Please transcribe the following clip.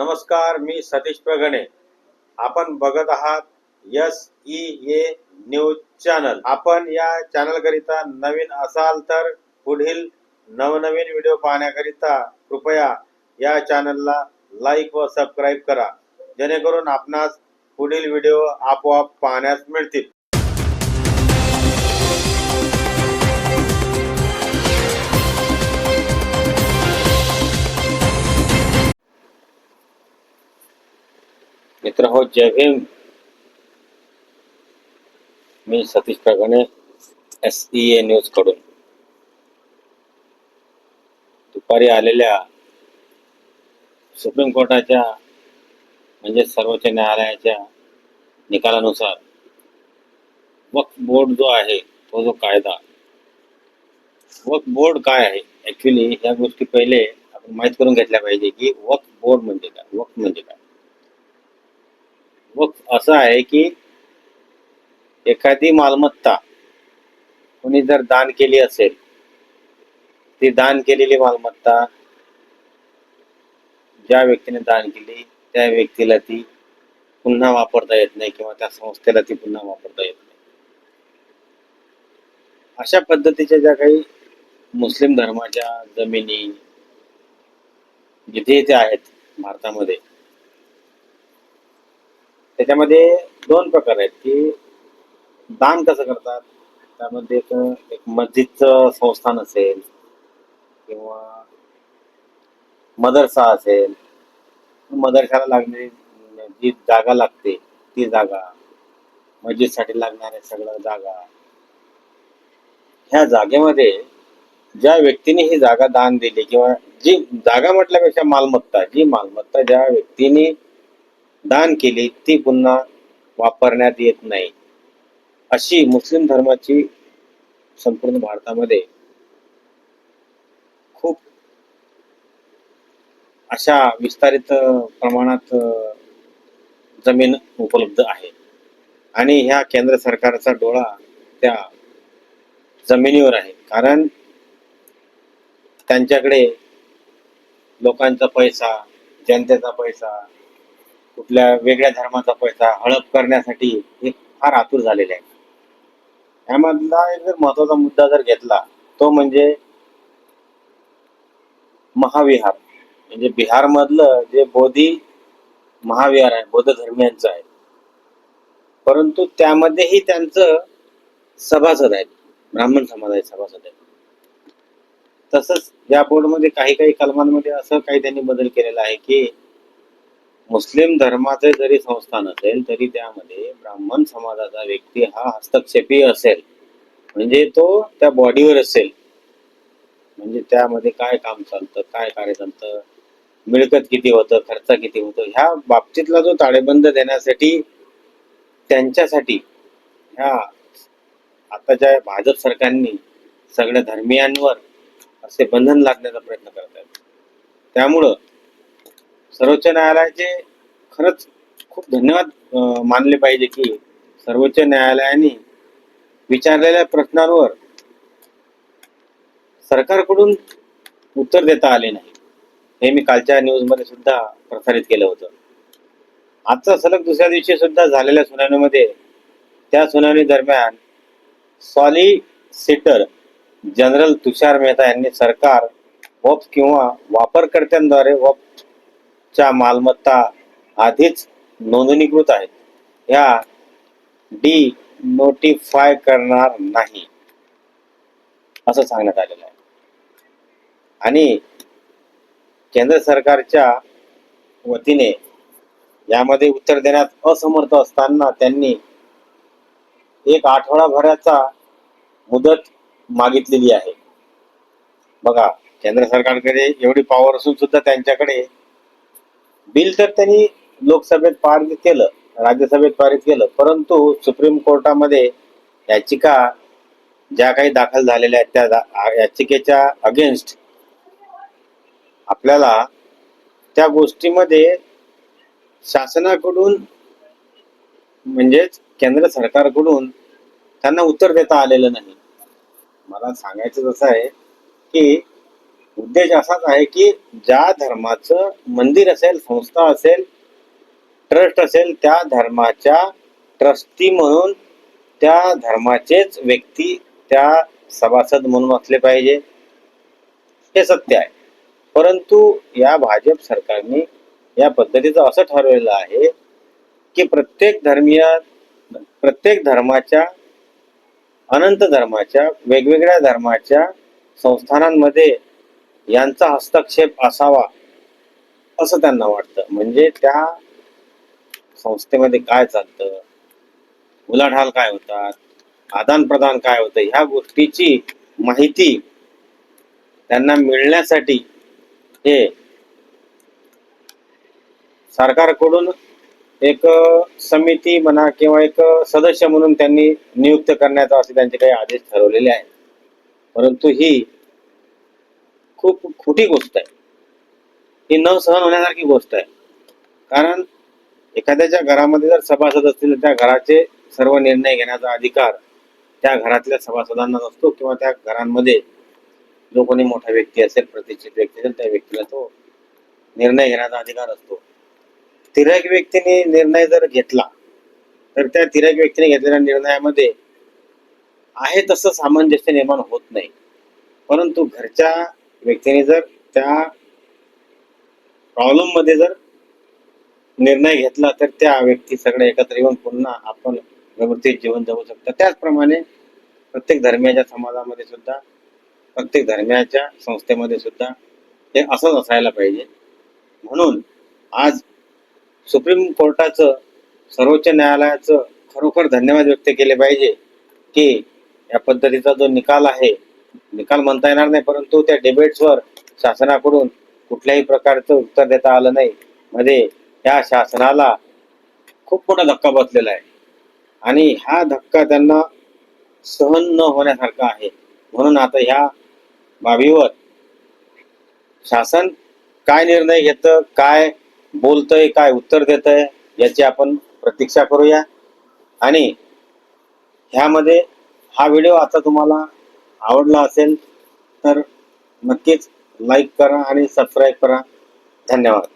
नमस्कार मी सतीश प्रगणे. आपण बघत आहात S E A news channel. आपण या चॅनल करिता नवीन असाल तर पुढील नवनवीन व्हिडिओ पाहण्याकरिता कृपया या चॅनलला लाईक व सबस्क्राईब करा. जेणेकरून आपणास पुढील व्हिडिओ आपोआप पाहण्यास मिळतील. मित्र हो जय भीम मी Satish Pragane S E A न्यूजकडून. दुपारी आलेल्या सुप्रीम कोर्टाच्या म्हणजे सर्वोच्च न्यायालयाच्या निकालानुसार वक्फ बोर्ड जो आहे तो जो कायदा वक्फ बोर्ड काय आहे? ऍक्च्युली ह्या गोष्टी पहिले आपण माहीत करून घेतल्या पाहिजे की वक्फ बोर्ड म्हणजे काय? वक्फ म्हणजे काय? वक्फ असं आहे की एखादी मालमत्ता कोणी जर दान केली असेल ती दान केलेली मालमत्ता ज्या व्यक्तीने दान केली त्या व्यक्तीला ती पुन्हा वापरता येत नाही किंवा त्या संस्थेला ती पुन्हा वापरता येत नाही. अशा पद्धतीच्या ज्या काही मुस्लिम धर्माच्या जमिनी जिथे इथे आहेत भारतामध्ये त्याच्यामध्ये दोन प्रकार आहेत की दान कसं करतात? त्यामध्ये एक एक मस्जिदचं संस्थान असेल किंवा मदरसा असेल. मदरशाला लागणारी जी जागा लागते ती जागा मस्जिदसाठी लागणाऱ्या सगळं जागा ह्या जागेमध्ये ज्या व्यक्तीने ही जागा दान दिली किंवा जी जागा म्हटल्यापेक्षा मालमत्ता जी मालमत्ता ज्या व्यक्तीने दान केली ती पुन्हा वापरण्यात येत नाही. अशी मुस्लिम धर्माची संपूर्ण भारतामध्ये खूप अशा विस्तारित प्रमाणात जमीन उपलब्ध आहे. आणि ह्या केंद्र सरकारचा डोळा त्या जमिनीवर आहे. कारण त्यांच्याकडे लोकांचा पैसा जनतेचा पैसा कुठल्या वेगळ्या धर्माचा पैसा हळप करण्यासाठी हे फार आतुर झालेले आहे यामधला एक जर महत्त्वाचा मुद्दा जर घेतला तो म्हणजे महाविहार. म्हणजे बिहार मधलं जे बोधी महाविहार आहे बौद्ध धर्मियांचं आहे. परंतु त्यामध्येही त्यांचं सभासद आहेत. ब्राह्मण समाजाचे सभासद आहेत. तसंच या बोर्डमध्ये काही काही कलमांमध्ये असं काही त्यांनी बदल केलेला आहे की मुस्लिम धर्माचे जरी संस्थान असेल तरी त्यामध्ये ब्राह्मण समाजाचा व्यक्ती हा हस्तक्षेपी असेल. म्हणजे तो त्या बॉडीवर असेल. म्हणजे त्यामध्ये काय काम चालतं काय कार्य चालतं मिळकत किती होतं खर्च किती होतं ह्या बाबतीतला जो ताळेबंद देण्यासाठी त्यांच्यासाठी ह्या आताच्या भाजप सरकारनी सगळ्या धर्मियांवर असे बंधन लादण्याचा प्रयत्न करत आहेत त्यामुळं सर्वोच्च न्यायालयाचे खरंच खूप धन्यवाद मानले पाहिजे की सर्वोच्च न्यायालयाने विचारलेल्या प्रश्नांवर सरकारकडून उत्तर देता आले नाही. हे मी कालच्या न्यूजमध्ये सुद्धा प्रसारित केलं होतं. आजचा सलग दुसऱ्या दिवशी सुद्धा झालेल्या सुनावणीमध्ये त्या सुनावणी दरम्यान सॉलिसिटर जनरल तुषार मेहता यांनी सरकार वक्फ किंवा वापरकर्त्यांद्वारे च्या मालमत्ता आधीच नोंदणीकृत आहेत. ह्या डी नोटिफाय करणार नाही. असं सांगण्यात आलेलं आहे. आणि केंद्र सरकारच्या वतीने यामध्ये उत्तर देण्यात असमर्थ असताना त्यांनी एक आठवडाभराचा मुदत मागितलेली आहे. बघा केंद्र सरकारकडे एवढी पॉवर असून सुद्धा त्यांच्याकडे बिल तर त्यांनी लोकसभेत पारित केलं राज्यसभेत पारित केलं. परंतु सुप्रीम कोर्टामध्ये याचिका ज्या काही दाखल झालेल्या आहेत त्या याचिकेच्या अगेन्स्ट आपल्याला त्या गोष्टीमध्ये शासनाकडून म्हणजेच केंद्र सरकारकडून त्यांना उत्तर देता आलेलं नाही. मला सांगायचं असं आहे की उद्देश असाच आहे की ज्या धर्माचं मंदिर असेल संस्था असेल ट्रस्ट असेल त्या धर्माच्या ट्रस्टी म्हणून त्या धर्माचेच व्यक्ती त्या सभासद म्हणून असले पाहिजे. हे सत्य आहे. परंतु या भाजप सरकारने या पद्धतीचं असं ठरवलेलं आहे की प्रत्येक धर्मीय प्रत्येक धर्माच्या अनंत धर्माच्या वेगवेगळ्या धर्माच्या संस्थानांमध्ये यांचा हस्तक्षेप असावा असं त्यांना वाटतं. म्हणजे त्या संस्थेमध्ये काय चालतं? उलाढाल काय होतात? आदान प्रदान काय होतं? ह्या गोष्टीची माहिती त्यांना मिळण्यासाठी हे सरकारकडून एक समिती म्हणा किंवा एक सदस्य म्हणून त्यांनी नियुक्त करण्याचा असे त्यांचे काही आदेश ठरवलेले आहेत. परंतु ही खूप खोटी गोष्ट आहे. ही न सहन होण्यासारखी गोष्ट आहे. कारण एखाद्याच्या घरामध्ये जर सभासद असतील तर त्या घराचे सर्व निर्णय घेण्याचा अधिकार त्या घरातल्या सभासदांना नसतो किंवा त्या घरांमध्ये जो कोणी मोठा व्यक्ती असेल प्रतिष्ठित व्यक्ती असेल त्या व्यक्तीला तो निर्णय घेण्याचा अधिकार असतो. तिरक व्यक्तीने निर्णय जर घेतला तर त्या तिरक व्यक्तीने घेतलेल्या निर्णयामध्ये आहे तसं सामंजस्य निर्माण होत नाही. परंतु घरच्या व्यक्तीने जर त्या प्रॉब्लेममध्ये जर निर्णय घेतला तर त्या व्यक्ती सगळे एकत्र येऊन पुन्हा आपण व्यवस्थित जीवन जगू शकतो. त्याचप्रमाणे प्रत्येक धर्मियाच्या समाजामध्ये सुद्धा प्रत्येक धर्मियाच्या संस्थेमध्ये सुद्धा हे असंच असायला पाहिजे. म्हणून आज सुप्रीम कोर्टाचं सर्वोच्च न्यायालयाचं खरोखर धन्यवाद व्यक्त केले पाहिजे की या पद्धतीचा जो निकाल आहे निकाल म्हणता येणार नाही परंतु त्या डिबेट्सवर शासनाकडून कुठल्याही प्रकारचं उत्तर देता आलं नाही. मध्ये या शासनाला खूप मोठा धक्का बसलेला आहे. आणि हा धक्का त्यांना सहन न होण्यासारखा आहे. म्हणून आता ह्या बाबीवर शासन काय निर्णय घेतं काय बोलतंय काय उत्तर देतंय याची आपण प्रतीक्षा करूया. आणि ह्यामध्ये हा व्हिडिओ आता तुम्हाला आवडला असेल तर नक्कीच लाईक करा आणि सबस्क्राईब करा. धन्यवाद.